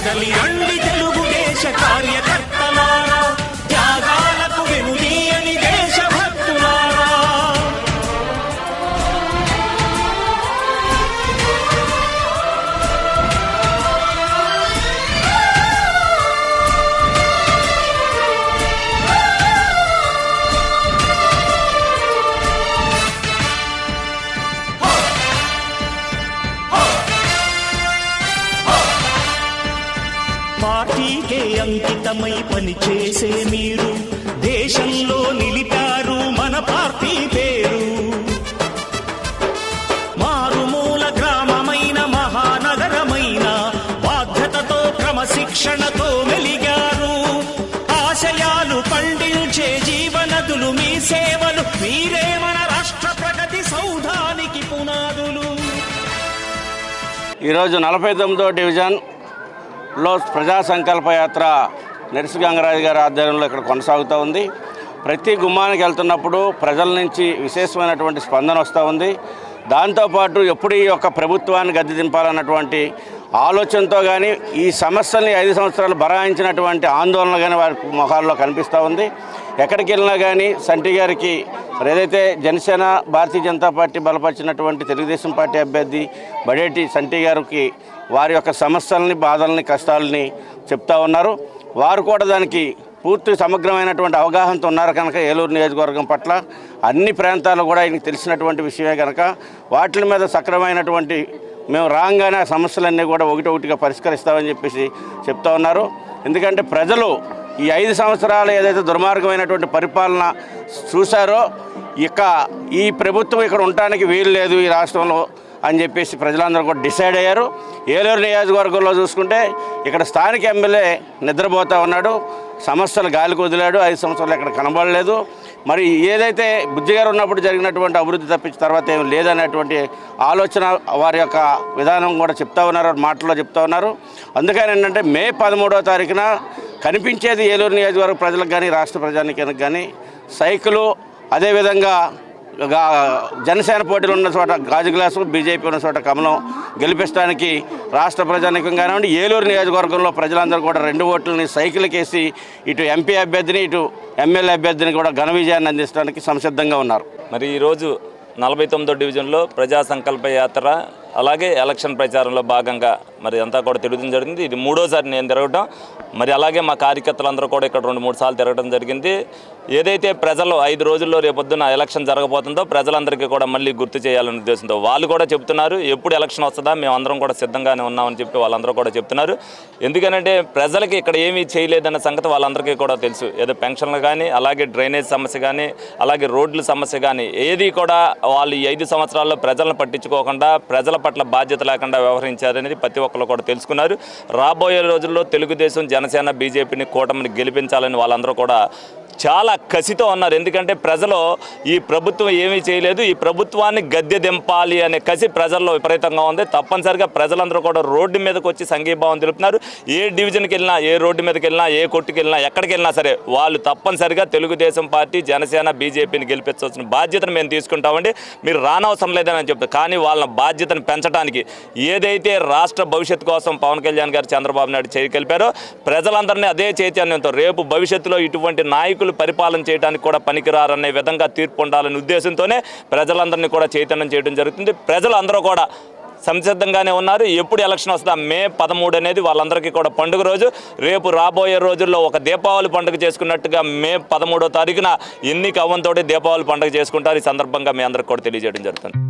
కదలి రండి ఈరోజు నలభై తొమ్మిదో డివిజన్లో ప్రజా సంకల్ప యాత్ర నర్సి గంగరాజు గారి ఆధ్వర్యంలో ఇక్కడ కొనసాగుతూ ఉంది. ప్రతి గుమ్మానికి వెళ్తున్నప్పుడు ప్రజల నుంచి విశేషమైనటువంటి స్పందన వస్తూ ఉంది. దాంతోపాటు ఎప్పుడు ఈ యొక్క ప్రభుత్వాన్ని గద్దె దింపాలన్నటువంటి ఆలోచనతో కానీ ఈ సమస్యల్ని ఐదు సంవత్సరాలు బరాయించినటువంటి ఆందోళన కానీ వారి ముఖాల్లో కనిపిస్తూ ఉంది. ఎక్కడికి వెళ్ళినా కానీ సంటి గారికి మరి ఏదైతే జనసేన భారతీయ జనతా పార్టీ బలపరిచినటువంటి తెలుగుదేశం పార్టీ అభ్యర్థి బడేటి సంటి గారికి వారి యొక్క సమస్యల్ని బాధల్ని కష్టాలని చెప్తా ఉన్నారు. వారు కూడా దానికి పూర్తి సమగ్రమైనటువంటి అవగాహనతో ఉన్నారు కనుక ఏలూరు నియోజకవర్గం పట్ల. అన్ని ప్రాంతాలు కూడా ఆయనకు తెలిసినటువంటి విషయమే కనుక వాటి మీద సక్రమైనటువంటి మేము రాగానే ఆ సమస్యలన్నీ కూడా ఒకటి ఒకటిగా పరిష్కరిస్తామని చెప్పేసి చెప్తా ఉన్నారు. ఎందుకంటే ప్రజలు ఈ ఐదు సంవత్సరాలు ఏదైతే దుర్మార్గమైనటువంటి పరిపాలన చూశారో ఇక ఈ ప్రభుత్వం ఇక్కడ ఉండటానికి వీలు లేదు ఈ రాష్ట్రంలో అని చెప్పేసి ప్రజలందరూ కూడా డిసైడ్ అయ్యారు. ఏలూరు నియోజకవర్గంలో చూసుకుంటే ఇక్కడ స్థానిక ఎమ్మెల్యే నిద్రపోతూ ఉన్నాడు. సమస్యలు గాలికి వదిలాడు ఐదు సంవత్సరాలు ఎక్కడ కనబడలేదు. మరి ఏదైతే బుజ్జిగారు ఉన్నప్పుడు జరిగినటువంటి అభివృద్ధి తప్పించిన తర్వాత ఏం లేదనేటువంటి ఆలోచన వారి యొక్క విధానం కూడా చెప్తా ఉన్నారు మాటల్లో చెప్తా ఉన్నారు. అందుకని ఏంటంటే మే పదమూడవ తారీఖున కనిపించేది ఏలూరు నియోజకవర్గ ప్రజలకు కానీ రాష్ట్ర ప్రజానికి కానీ సైకిలు అదేవిధంగా జనసేన పోటీలు ఉన్న చోట గాజు గ్లాసు బీజేపీ ఉన్న చోట కమలం గెలిపించడానికి రాష్ట్ర ప్రజానికం కానివ్వండి ఏలూరు నియోజకవర్గంలో ప్రజలందరూ కూడా రెండు ఓట్లని సైకిల్కేసి ఇటు ఎంపీ అభ్యర్థిని ఇటు ఎమ్మెల్యే అభ్యర్థిని కూడా ఘన విజయాన్ని అందించడానికి సంసిద్ధంగా ఉన్నారు. మరి ఈరోజు నలభై తొమ్మిదో డివిజన్లో ప్రజా సంకల్ప యాత్ర అలాగే ఎలక్షన్ ప్రచారంలో భాగంగా మరి అంతా కూడా తిరగడం జరిగింది. ఇది మూడోసారి నేను తిరగడం మరి అలాగే మా కార్యకర్తలందరూ కూడా ఇక్కడ రెండు మూడు సార్లు తిరగడం జరిగింది. ఏదైతే ప్రజలు ఐదు రోజుల్లో రేపొద్దున ఎలక్షన్ జరగబోతుందో ప్రజలందరికీ కూడా మళ్ళీ గుర్తు చేయాలనే ఉద్దేశంతో వాళ్ళు కూడా చెప్తున్నారు. ఎప్పుడు ఎలక్షన్ వస్తుందా మేము అందరం కూడా సిద్ధంగానే ఉన్నామని చెప్పి వాళ్ళందరూ కూడా చెప్తున్నారు. ఎందుకనంటే ప్రజలకి ఇక్కడ ఏమీ చేయలేదన్న సంగతి వాళ్ళందరికీ కూడా తెలుసు. ఏదో పెన్షన్లు కానీ అలాగే డ్రైనేజ్ సమస్య కానీ అలాగే రోడ్ల సమస్య కానీ ఏది కూడా వాళ్ళు ఈ ఐదు సంవత్సరాల్లో ప్రజలను పట్టించుకోకుండా ప్రజల పట్ల బాధ్యత లేకుండా వ్యవహరించారనేది ప్రతి ఒక్కరు కూడా తెలుసుకున్నారు. రాబోయే రోజుల్లో తెలుగుదేశం జనసేన బీజేపీని కూటమిని గెలిపించాలని వాళ్ళందరూ కూడా చాలా కసితో ఉన్నారు. ఎందుకంటే ప్రజలు ఈ ప్రభుత్వం ఏమీ చేయలేదు. ఈ ప్రభుత్వాన్ని గద్దె దింపాలి అనే కసి ప్రజల్లో విపరీతంగా ఉంది. తప్పనిసరిగా ప్రజలందరూ కూడా రోడ్డు మీదకి వచ్చి సంఘీభావం తెలుపుతున్నారు. ఏ డివిజన్కి వెళ్ళినా ఏ రోడ్డు మీదకి వెళ్ళినా ఏ కొట్టుకి వెళ్ళినా ఎక్కడికి వెళ్ళినా సరే వాళ్ళు తప్పనిసరిగా తెలుగుదేశం పార్టీ జనసేన బీజేపీని గెలిపించవలసిన బాధ్యతను మేము తీసుకుంటామండి. మీరు రానవసరం లేదని చెప్తారు కానీ వాళ్ళ బాధ్యతను పెంచడానికి ఏదైతే రాష్ట్ర భవిష్యత్తు కోసం పవన్ కళ్యాణ్ గారు చంద్రబాబు నాయుడు చేయగలిపారో ప్రజలందరినీ అదే చైతన్యంతో రేపు భవిష్యత్తులో ఇటువంటి నాయకులు పరిపాలన చేయడానికి కూడా పనికిరారనే విధంగా తీర్పు ఉండాలనే ఉద్దేశంతోనే ప్రజలందరినీ కూడా చైతన్యం చేయడం జరుగుతుంది. ప్రజలందరూ కూడా సంసిద్ధంగానే ఉన్నారు. ఎప్పుడు ఎలక్షన్ వస్తుందా మే పదమూడు అనేది వాళ్ళందరికీ కూడా పండుగ రోజు. రేపు రాబోయే రోజుల్లో ఒక దీపావళి పండుగ చేసుకున్నట్టుగా మే పదమూడో తారీఖున ఎన్నిక కవ్వంతో దీపావళి పండుగ చేసుకుంటారు. ఈ సందర్భంగా మీ అందరికి కూడా తెలియజేయడం జరుగుతుంది.